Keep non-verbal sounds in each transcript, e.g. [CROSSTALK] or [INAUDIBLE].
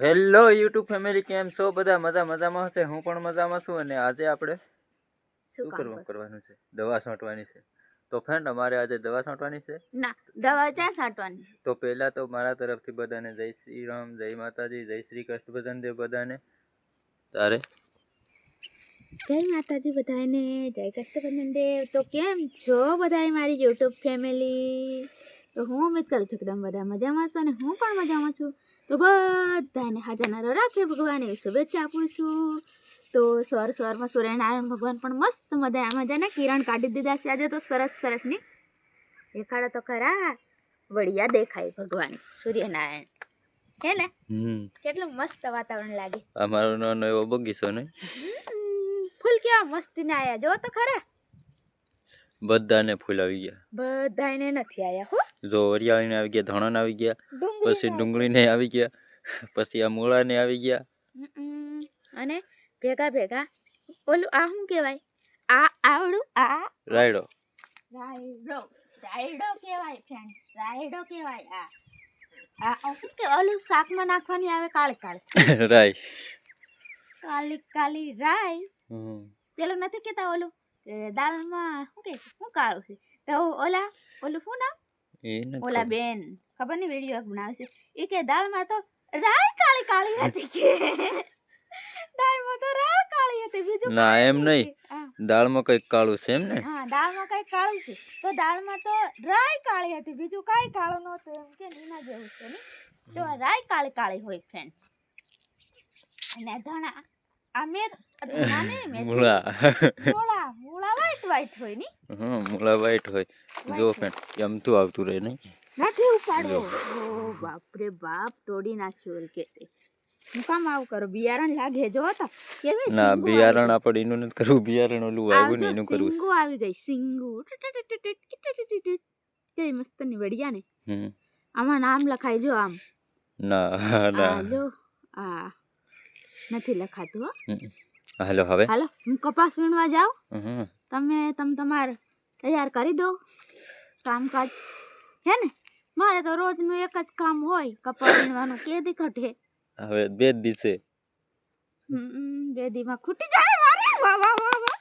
Hello YouTube family કેમ છો? બધા મજા મજામાં હશે? હું પણ મજામાં છું અને આજે આપણે શું કરવું કરવાનું છે? દવા છાંટવાની છે. તો ફ્રેન્ડ અમારે આજે દવા છાંટવાની છે. ના દવા ક્યાં છાંટવાની છે? તો પહેલા તો મારા તરફથી બધાને જય શ્રી રામ જય માતાજી જય શ્રી કૃષ્ણ ભજન દેવ બધાને. તારે? જય માતાજી બધાને જય કષ્ટબંધન દેવ તો કેમ છો બધાએ મારી યુટ્યુબ ફેમિલી? તો હું ઉમેદ કરું છું કે તમે બધા મજામાં છો અને હું પણ મજામાં છું. તો બધાને હાજર રાખે ભગવાન એવી શુભેચ્છા આપું છું. તો સ્વર સ્વરમાં સૂર્યનારાયણ ભગવાન પણ મસ્ત મજા મજાના કિરણ કાઢી દીધા છે. આજે તો સરસ સરસની દેખાડો તો ખરા. વડિયા દેખાય ભગવાન સૂર્યનારાયણ. હે ને? કેટલું મસ્ત વાતાવરણ લાગે. અમારો નાનો એવો બગીચો ને. ફૂલ કેવા મસ્તીના આયા. જો તો ખરા. બધાને ફૂલ આવી ગયા. બધાને નથી આયા હો. જો વરિયાળીને આવી ગયા ધણાને આવી ગયા ડુંગળી પછી ડુંગળીને આવી ગયા પછી આ મૂળાને આવી ગયા. અને ભેગા ભેગા ઓલું આ શું કહેવાય? આ આવડું આ રાયડો. રાયડો રાયડો કહેવાય ફ્રેન્ડ રાયડો કહેવાય આ. આ શું કે ઓલું શાકમાં નાખવાની આવે કાળી કાળી. [LAUGHS] રાય. કાલી કાલી રાય. પેલું નથી કહેતા ઓલું? દાળમાં શું કે શું કાળું છે? તો ઓલા ઓલું શું નામ? ઓલા બેન ખબર નહીં વીડિયો બનાવે છે એ કે દાળમાં તો રાય કાળી કાળી હતી કે દાળમાં તો રાય કાળી હતી બીજું ના, એમ. નહીં. દાળમાં કંઈક કાળું છે એમ ને હા દાળમાં કઈ કાળું છે તો દાળમાં તો રાય કાળી હતી બીજું કાંઈ કાળું નહોતું એમ કે નીના જેવું છે ને તો રાય કાળી કાળી હોય ફ્રેન્ડ અને ધણા આ મેં મૂળા મૂળા વાઈટ વાઈટ હોયની? હમ મોળા વાઈટ હોય. જો ફ્રેન્ડ એમ તો આવતું રહે નહીં. નથી ઉપાડો ઓ બાપ રે બાપ તોડી નાખ્યો કે છે. હું કામ આવ કરો? બિયારણ લાગે જો તો. કેવી ના બિયારણ આપણે એનું નથી કરવું. બિયારણ ઓલું આવ્યું ને એનું કરવું સિંગુ આવી ગઈ. સિંગુ. કેવી મસ્ત નીવડિયા ને. આમાં નામ લખાય જો આમ. ના ના. જો આ નથી લખાતું હો. હાલો હવે. હાલો હું કપાસ વીણવા જાઉં? તમે તમે તમારે તૈયાર કરી દો કામકાજ. હે ને? મારે તો રોજનું એક જ કામ હોય કપાસ વીણવાનું કેદી ઘટે હવે બે દિવસે. બે દીમાં ખૂટી જાય મારે? વાહ વાહ વાહ વાહ.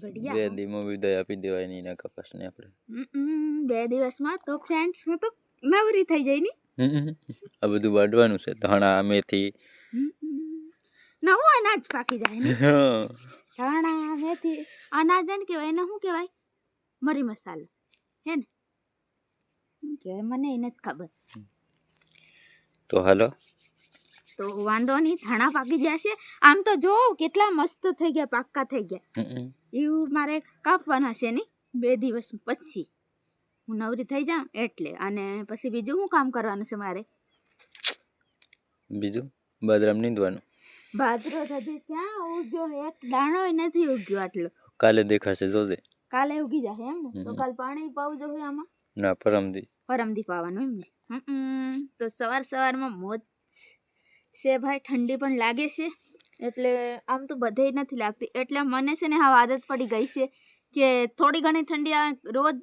બે બઢિયા દીમાં વિદાય આપી દેવાય નહીં એના કપાસને આપણે. બે દિવસમાં તો ફ્રેન્ડ્સ હું તો નવરી થઈ જાય ની? આ બધું વાઢવાનું છે. ધાણા મેથી. નવું અનાજ પાકી જાય ને. ધાણા મેથી અનાજ એને કહેવાય એને શું કહેવાય? મરી મસાલો. હે ને? શું કહેવાય મને એ નથી ખબર. તો હાલો. તો વાંધો નહીં ધાણા પાકી જશે આમ તો જો કેટલા મસ્ત થઈ ગયા પાક્કા થઈ ગયા. એવું મારે કાપવાના છે નહીં બે દિવસ પછી. હું નવરી થઈ જાઉં એટલે. અને પછી બીજું શું કામ કરવાનું છે મારે? બીજું? બદરામ નીંદવાનું. ભાદરો હજી ક્યાં ઉગ્યો? એક દાણો નથી ઉગ્યો આટલો. કાલે દેખાશે જોજે. કાલે ઉગી જશે એમ ને? તો કાલ પાણી પાવું જોઈએ આમાં? ના પરમદી. પરમદી પાવાનું એમ ને? તો સવાર સવારમાં મોજ છે ભાઈ ઠંડી પણ લાગે છે. એટલે આમ તો બધે નથી લાગતી. એટલે મને છે ને હા આદત પડી ગઈ છે કે થોડી ઘણી ઠંડી આવે રોજ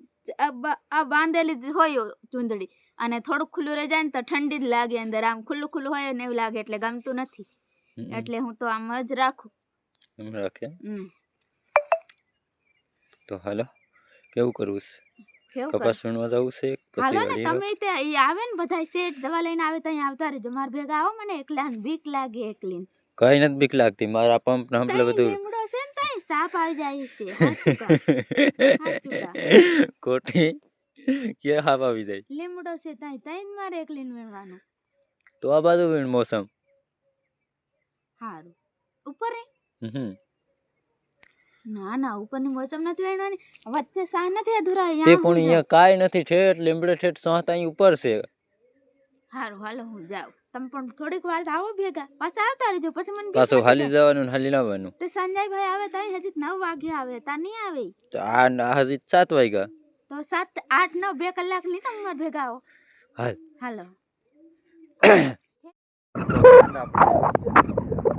આ બાંધેલી હોય ચૂંદડી અને થોડુંક ખુલ્લું રહી જાય ને તો ઠંડી જ લાગે અંદર. આમ ખુલ્લું ખુલ્લું હોય ને એવું લાગે એટલે ગમતું નથી. એટલે હું તો આમ જ રાખું. એમ રાખે? તો હાલો કેવું કરવું છે? કપાસ વીણવા જવું છે હાલો ને તમે ત્યાં આવે ને બધા શેઠ દવા લઈને આવે ત્યાં આવતા રહેજો. મારા ભેગા આવો મને એકલા બીક લાગે એકલી કઈ નથી બીક લાગતી મારા પંપ ને હમલે બધું. લીમડો છે ને તઈ? સાપ આવી જાય છે. કોઠી કે હાપ આવી જાય? લીમડો છે ત્યાં ત્યાં મારે એકલીને વીણવાનું. તો આ બાજુ વીણ મોસમ. સારું ઉપર? હમ. ના ના ઉપરની મોસમ નથી વીણવાની. વચ્ચે સાહ નથી અધૂરા તે પણ અહીંયા કાંઈ નથી ઠેઠ લીમડે ઠેઠ સોહતા અહીં ઉપર છે. સારું હાલો હું જાઉં. તમે પણ થોડીક વાર આવો ભેગા. પાછા આવતા રહેજો પછી મને પાછું હાલી જવાનું ને હાલી લાવવાનું તો સંજયભાઈ આવે તાઈ હજી નવ વાગે આવે તા નહીં આવે? તો આ હજી સાત વાગ્યા. તો સાત આઠ નવ બે કલાકની તમે મારા ભેગા આવો. હાલ. હાલો. [COUGHS]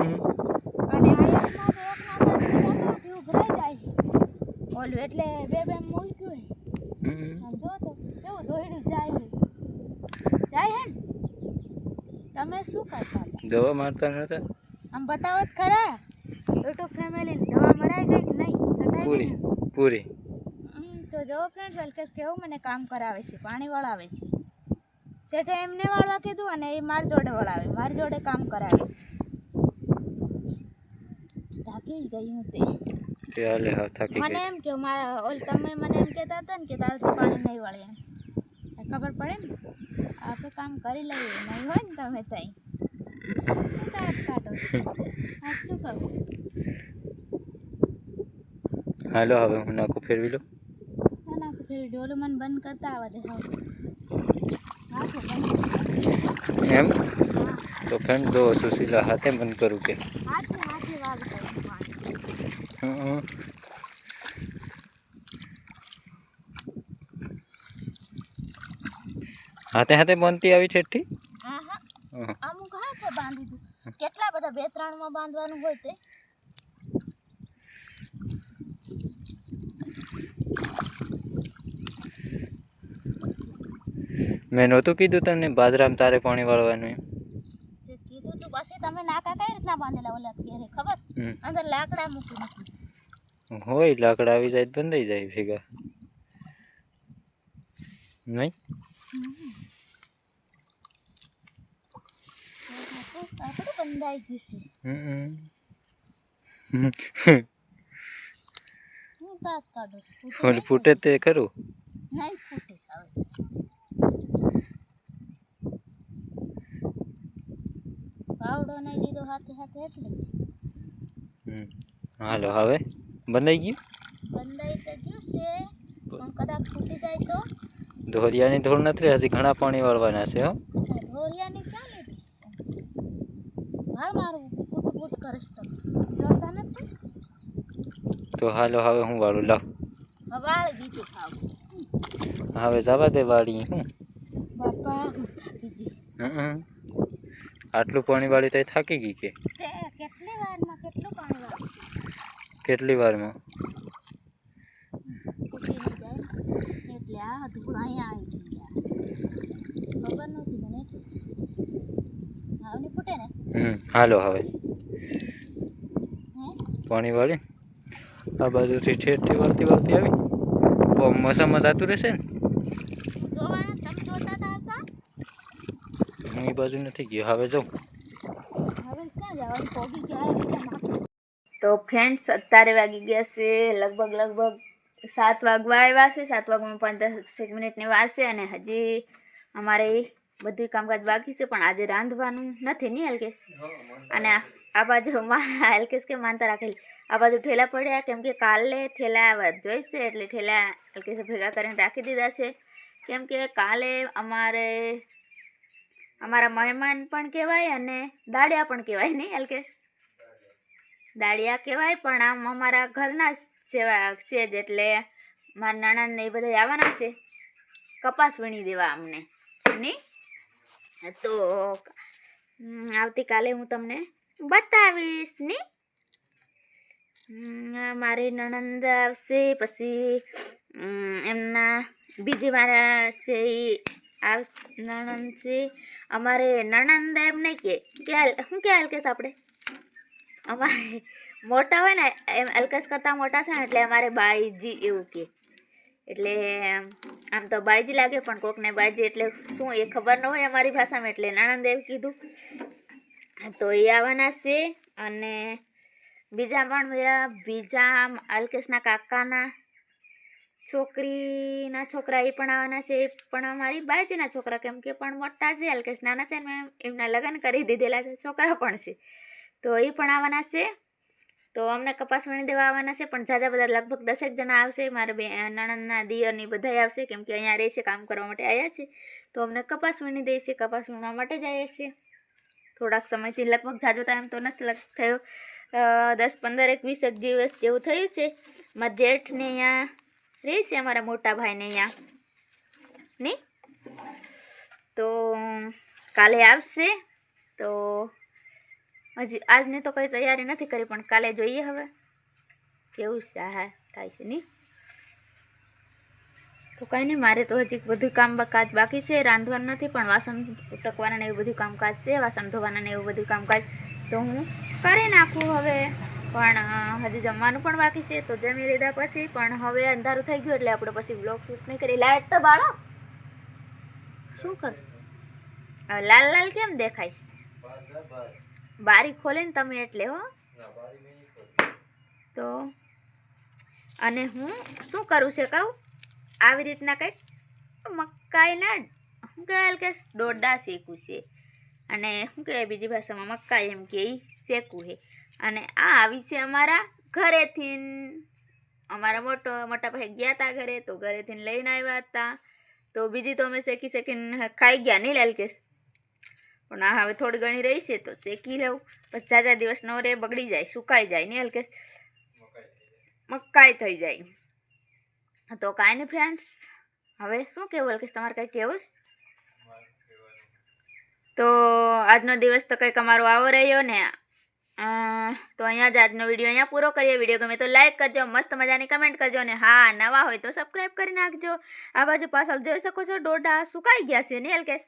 અને આ એકમાં તો એકમાં તો એટલું જતો તેવું ભરાઈ જાય ઓલું એટલે બે બે મૂક્યું આમ જો તો કેવું દોયડું જાય જાય હે તમે શું કરતા દવા મારતા નતા? આમ બતાવો જ ખરા. યુટ્યુબ ફેમિલી દવા મરાઈ ગઈ કે નહીં? પૂરી પૂરી. તો જો ફ્રેન્ડ વલ્કેશ કેવું મને કામ કરાવે છે પાણી વળાવે છે. શેઠે એમને વાળવા કીધું અને એ મારી જોડે વળાવે મારી જોડે કામ કરાવે. થાકી ગઈ હું તે. તે હાલે હા થાકી મને ગઈ એમ કે મારા ઓલ તમે મને એમ કહેતા હતા ને કે તારાથી પાણી નહીં વળે એમ. આ ખબર પડે ને? આપણે કામ કરી લઈએ નહીં હોય ને તમે તઈ. દાંત કાઢો સાચું કહું. હાલો હવે હું નાખું ફેરવી લઉં? ના ના ફેર ડોલું મને બંધ કરતા આવવા દે હા. હા તો બંધ એમ? તો ફ્રેન્ડ જો સુશીલા હાથે બંધ કરું કે. હાથે હાથે વાગ કરું પાણી હમ. હાથે હાથે બનતી આવી ઠેઠી? હા હા હમ. અમુક હાથે બાંધી દીધું કેટલા બધા બે ત્રણમાં બાંધવાનું હોય તે? મેં નહોતું કીધું તમને બાજરામાં તારે પાણી વાળવાનું કીધું તું પછી તમે નાકા કઈ રીતના બાંધેલા ઓલા ત્યારે ખબર. અંદર લાકડા મૂકી હોય લાકડા આવી જાય તો બંધાઈ જાય ભેગા. નહીં? આપણું બંધાઈ ગયું છે હમ. હું દાંત કાઢું છું ફૂટે ફૂટે તે ખરું નહીં ફૂટે પાવડો નહીં લીધો હાથે હાથે એટલે હમ. હાલો હવે બંધાઈ ગયું બંધાઈ તો ગયું છે પણ કદાચ ફૂટી જાય તો ધોરિયાની ધોળ નથી હજી ઘણા પાણી વાળવાના છે હો ધોરિયાની ક્યાં લીધી છે માર મારું ફૂટ ફૂટ કરીશ તો જોતા નથી તો હાલો હવે હું વાળું લાવ. હવે જવા દે વાળી હું. આટલું પાણી વાળી તો થાકી ગઈ કે? કેટલી વારમાં હાલો હવે. પાણી વાળી? આ બાજુથી ઠેરથી વળતી વળતી આવી. બહુ મસામાં જતું રહેશે ને? જોવાના તમે જોતા હતા હું એ બાજુ નથી ગયો. હવે જાઉં. હવે ક્યાં જવાનું? તો ફ્રેન્ડ્સ અત્યારે વાગી ગયા છે લગભગ લગભગ સાત વાગવા આવ્યા છે. સાત વાગવામાં પાંચ દસેક મિનિટની વાર છે અને હજી અમારે બધું કામકાજ બાકી છે પણ આજે રાંધવાનું નથી ને એલકેશ અને આ- બાજુ એલકેશ [LAUGHS] કે માનતા રાખેલી આ બાજુ ઠેલા પડ્યા કેમ કે કાલે ઠેલા જોઈશે એટલે ઠેલા એલકેશે ભેગા કરીને રાખી દીધા છે. કેમ કે કાલે અમારે અમારા મહેમાન પણ કહેવાય અને દાડિયા પણ કહેવાય નહીં એલકેશ દાડિયા કહેવાય પણ આમ અમારા ઘરના જ સેવા છે જ એટલે મારા નણંદ એ બધા આવવાના છે. કપાસ વીણી દેવા અમને. નહીં? તો આવતીકાલે હું તમને બતાવીશની? મારી નણંદ આવશે, પછી એમના બીજી મારા છે એ આવશે, નણંદ છે. અમારે નણંદ એમ નહીં કે ક્યાં શું કે અલકેશ આપણે? અમારે મોટા હોય ને, એમ અલકેશ કરતાં મોટા છે ને, એટલે અમારે બાઈજી એવું કે. એટલે આમ તો બાજી લાગે, પણ કોકને બાઈજી એટલે શું એ ખબર ન હોય અમારી ભાષામાં, એટલે નાણાદેવ કીધું. તો એ આવવાના છે અને બીજા પણ મેરા બીજા અલ્કેશના કાકાના છોકરીના છોકરા એ પણ આવવાના છે. એ પણ અમારી બાજીના છોકરા કેમ કે પણ મોટા છે, અલ્કેશ નાના છે ને એમના લગ્ન કરી દીધેલા છે, છોકરા પણ છે. તો એ પણ આવવાના છે. તો અમને કપાસ વીણી દેવા આવવાના છે, પણ ઝાઝા બધા લગભગ દસેક જણા આવશે. મારા બે નણંદના દિયરની બધા આવશે, કેમ કે અહીંયા રહેશે, કામ કરવા માટે આવ્યા છે. તો અમને કપાસ વીણી દે છે, કપાસ વીણવા માટે જ આવ્યા છીએ થોડાક સમયથી લગભગ ઝાઝો ટાઈમ તો નથી લગ, થયો. દસ, પંદર એક વીસ એક દિવસ જેવું થયું છે. મારા જેઠને અહીંયા રહે છે, અમારા મોટા ભાઈને અહીંયા. નહીં તો કાલે આવશે. તો હજી આજની તો કંઈ તૈયારી નથી કરી, પણ કાલે જોઈએ હવે. કેવું છે હા થાય છે નહીં? તો કંઈ નહીં, મારે તો હજી બધું કામ કાજ બાકી છે, રાંધવાનું નથી, પણ વાસણ ઉટકવાના ને એવું બધું કામકાજ છે, વાસણ ધોવાના ને એવું બધું કામકાજ. તો હું કરી નાખું હવે, પણ હજી જમવાનું પણ બાકી છે, તો જમી લીધા પછી, પણ હવે અંધારું થઈ ગયું એટલે આપણે પછી બ્લોગ શૂટ નહીં કરી લાઈટ તો બાળો! શું કર? લાલ લાલ કેમ દેખાય? બારી ખોલે ને તમે એટલે હો. તો અને હું શું કરું છે કહું? આવી રીતના કંઈક મકાઈના શું કહેવાય કે દોડા શેકું છે. અને શું કહેવાય બીજી ભાષામાં મકાઈ એમ કે એ શેકું છે. અને આ આવી છે અમારા ઘરેથી અમારા મોટો મોટા ભાઈ ગયા હતા ઘરે તો ઘરેથી લઈને આવ્યા હતા તો બીજી તો અમે શેકી શેકીને ખાઈ ગયા નહીં લાલકેશ પણ આ હવે થોડી ઘણી રહી છે તો શેકી લેવું. પછી જાજા દિવસ નો રે, બગડી જાય, સુકાઈ જાય નહીં હલકે મકાઈ થઈ જાય તો કાંઈ નહીં ફ્રેન્ડ્સ હવે શું કહેવું હલકેશ તમારે કંઈ કહેવું તો આજનો દિવસ તો કંઈક અમારો આવો રહ્યો ને. તો અહીંયા જ આજનો વીડિયો અહીંયા પૂરો કરીએ. વીડિયો ગમે તો લાઇક કરજો, મસ્ત મજાની કમેન્ટ કરજો ને હા, નવા હોય તો સબસ્ક્રાઈબ કરી નાખજો. આ બાજુ પાછળ જોઈ શકો છો, ડોડા સુકાઈ ગયા છે ને હલકેશ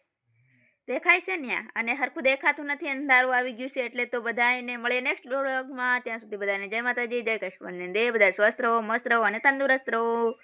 દેખાય છે ને અને સરખું દેખાતું નથી, અંધારું આવી ગયું છે, એટલે તો બધાને મળે નેક્સ્ટ બ્લોગમાં ત્યાં સુધી બધાને જય માતાજી, જય કૃષ્ણ દે બધા સ્વસ્થ રહો, મસ્ત રહો અને તંદુરસ્ત રહો.